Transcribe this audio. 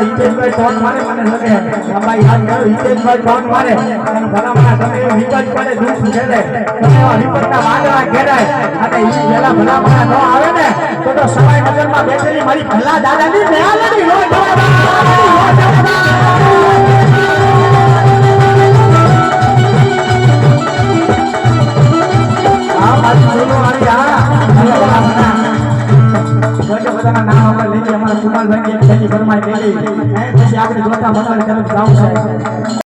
Hiteshbhai tone મારે, મને લગે ભાઈ યાદ કરો હિતેશભાઈ ટોન મારે. ભલા તમે એવું પડે, દુઃખ ઘેરે તમે વિપતના વાદળા ઘેરાય. અને ઈ પેલા ભલા ન આવે ને, તો તો સવાઈ નગરમાં બેઠેલી મારી ભલા દાદાની દયાલની નો આ બાજુ જોયું આ. ભલા ભલા ભલા. જોજો બધાના નામ આપણે લઈએ અમારા કુમારભાઈ ફરમાઈ. એ પછી આપણે જોતા મકાન તરફ જાવું છે